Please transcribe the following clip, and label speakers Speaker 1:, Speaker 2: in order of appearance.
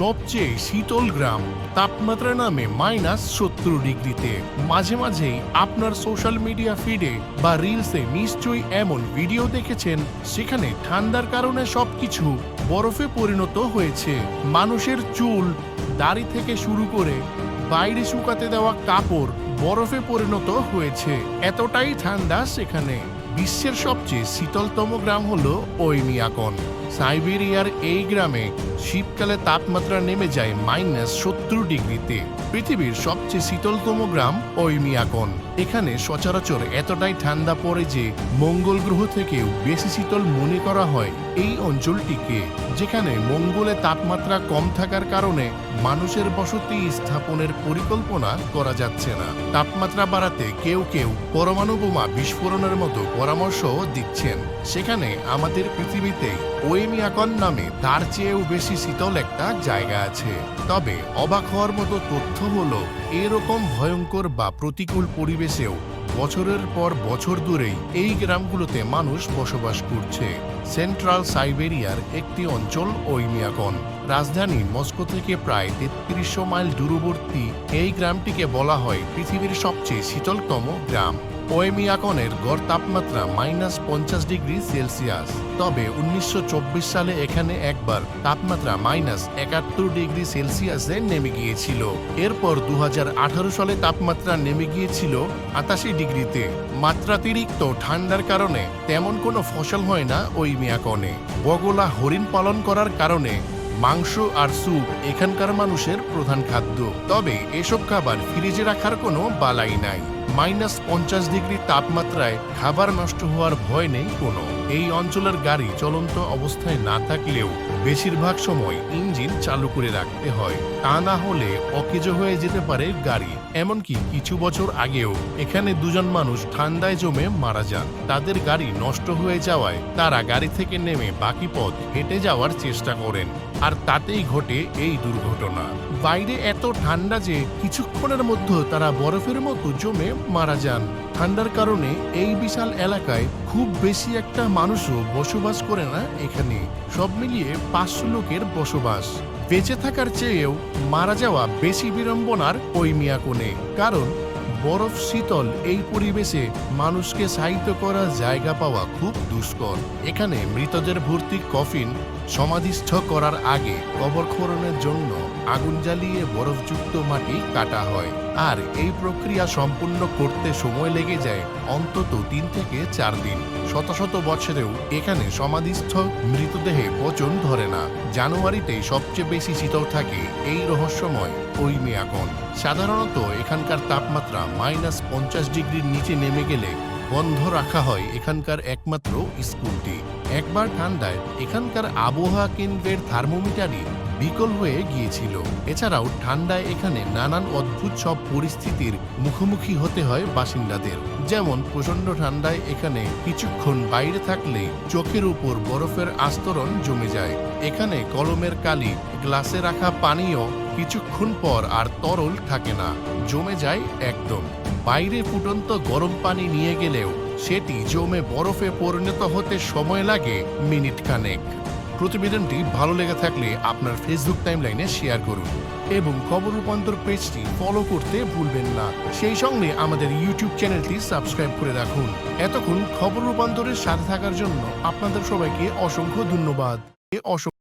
Speaker 1: সবচেয়ে শীতল গ্রাম, তাপমাত্রা নামে মাইনাস সত্তর ডিগ্রিতে। মাঝে মাঝেই আপনার সোশ্যাল মিডিয়া ফিডে বা রিলসে নিশ্চয়ই এমন ভিডিও দেখেছেন, সেখানে ঠান্ডার কারণে সবকিছু বরফে পরিণত হয়েছে। মানুষের চুল, দাড়ি থেকে শুরু করে বাইরে শুকাতে দেওয়া কাপড় বরফে পরিণত হয়েছে। এতটাই ঠান্ডা সেখানে। বিশ্বের সবচেয়ে শীতলতম গ্রাম হলো ওইমিয়াকন সাইবেরিয়ার এই গ্রামে শীতকালে তাপমাত্রা নেমে যায় মাইনাস সত্তর ডিগ্রিতে। পৃথিবীর সবচেয়ে শীতলতম গ্রাম ওইমিয়াকন এখানে সচরাচর এতটাই ঠান্ডা পড়ে যে মঙ্গল গ্রহ থেকেও বেশি শীতল মনে করা হয় এই অঞ্চলটিকে, যেখানে মঙ্গলে তাপমাত্রা কম থাকার কারণে মানুষের বসতি স্থাপনের পরিকল্পনা করা যাচ্ছে না। তাপমাত্রা বাড়াতে কেউ কেউ পরমাণু বোমা বিস্ফোরণের মতো পরামর্শ দিচ্ছেন। সেখানে আমাদের পৃথিবীতে ওয়েমিয়াকন নামে তার চেয়েও বেশি শীতল একটা জায়গা আছে। তবে অবাক হওয়ার মতো তথ্য হল, এরকম ভয়ঙ্কর বা প্রতিকূল পরিবেশেও বছরের পর বছর ধরেই এই গ্রামগুলোতে মানুষ বসবাস করছে। সেন্ট্রাল সাইবেরিয়ার একটি অঞ্চল ওইমিয়াকন রাজধানী মস্কো থেকে প্রায় তেত্রিশশো মাইল দূরবর্তী এই গ্রামটিকে বলা হয় পৃথিবীর সবচেয়ে শীতলতম গ্রাম। ওয়েমিয়াকনের গড় তাপমাত্রা মাইনাস পঞ্চাশ ডিগ্রি সেলসিয়াস। তবে উনিশশো চব্বিশ সালে এখানে একবার তাপমাত্রা মাইনাস একাত্তর ডিগ্রি সেলসিয়াসে নেমে গিয়েছিল। এরপর দু হাজার আঠারো সালে তাপমাত্রা নেমে গিয়েছিল আটাশি ডিগ্রিতে। মাত্রাতিরিক্ত ঠান্ডার কারণে তেমন কোনো ফসল হয় না ওই মিয়াকনে বগলা হরিণ পালন করার কারণে মাংস আর স্যুপ এখানকার মানুষের প্রধান খাদ্য। তবে এসব খাবার ফ্রিজে রাখার কোনো বালাই নাই। মাইনাস পঞ্চাশ ডিগ্রি তাপমাত্রায় খাবার নষ্ট হওয়ার ভয় নেই কোনো। এই অঞ্চলের গাড়ি চলন্ত অবস্থায় না থাকলেও বেশিরভাগ সময় ইঞ্জিন চালু করে রাখতে হয়। তা না হলে অকেজ হয়ে যেতে পারে গাড়ি। এমনকি কিছু বছর আগেও এখানে দুজন মানুষ ঠান্ডায় জমে মারা যান। তাদের গাড়ি নষ্ট হয়ে যাওয়ায় তারা গাড়ি থেকে নেমে বাকি পথ হেঁটে যাওয়ার চেষ্টা করেন। আর তাতেই ঘটে এই দুর্ঘটনা। বাইরে এত ঠান্ডা যে কিছুক্ষণের মধ্যে তারা বরফের মতো জমে মারা যান। ঠান্ডার কারণে এই বিশাল এলাকায় খুব বেশি একটা মানুষও বসবাস করে না এখানে। সব মিলিয়ে পাঁচশো লোকের বসবাস। বেঁচে থাকার চেয়েও মারা যাওয়া বেশি বিড়ম্বনার ওই মিয়াকোণে কারণ বরফ শীতল এই পরিবেশে মানুষকে সাহিত্য করার জায়গা পাওয়া খুব দুষ্কর। এখানে মৃতদের ভর্তি কফিন সমাধিস্থ করার আগে কবর খননের জন্য আগুন জ্বালিয়ে বরফযুক্ত মাটি কাটা হয়। আর এই প্রক্রিয়া সম্পূর্ণ করতে সময় লেগে যায় অন্তত তিন থেকে চার দিন। শত শত বছরেও এখানে সমাধিস্থ মৃতদেহে পচন ধরে না। জানুয়ারিতে সবচেয়ে বেশি শীতল থাকে এই রহস্যময় ওই মেয়াকন। সাধারণত এখানকার তাপমাত্রা মাইনাস পঞ্চাশ ডিগ্রির নিচে নেমে গেলে বন্ধ রাখা হয় এখানকার একমাত্র স্কুলটি। একবার ঠান্ডায় এখানকার আবহাওয়া কেন্দ্রের থার্মোমিটারই বিকল হয়ে গিয়েছিল। এছাড়াও ঠান্ডায় এখানে নানান অদ্ভুত সব পরিস্থিতির মুখোমুখি হতে হয় বাসিন্দাদের। যেমন প্রচণ্ড ঠান্ডায় এখানে কিছুক্ষণ বাইরে থাকলে চোখের উপর বরফের আস্তরণ জমে যায়। এখানে কলমের কালি, গ্লাসে রাখা পানীয় কিছুক্ষণ পর আর তরল থাকে না, জমে যায় একদম। বাইরে ফুটন্ত গরম পানি নিয়ে গেলেও সেটি জমে বরফে পরিণত হতে সময় লাগে মিনিট খানেক। প্রতিবেদনটি ভালো লেগে থাকলে আপনার ফেসবুক টাইমলাইনে শেয়ার করুন এবং খবর রূপান্তর পেজটি ফলো করতে ভুলবেন না। সেই সঙ্গে আমাদের ইউটিউব চ্যানেলটি সাবস্ক্রাইব করে রাখুন। এতক্ষণ খবর রূপান্তরের সাথে থাকার জন্য আপনাদের সবাইকে অসংখ্য ধন্যবাদ। অসংখ্য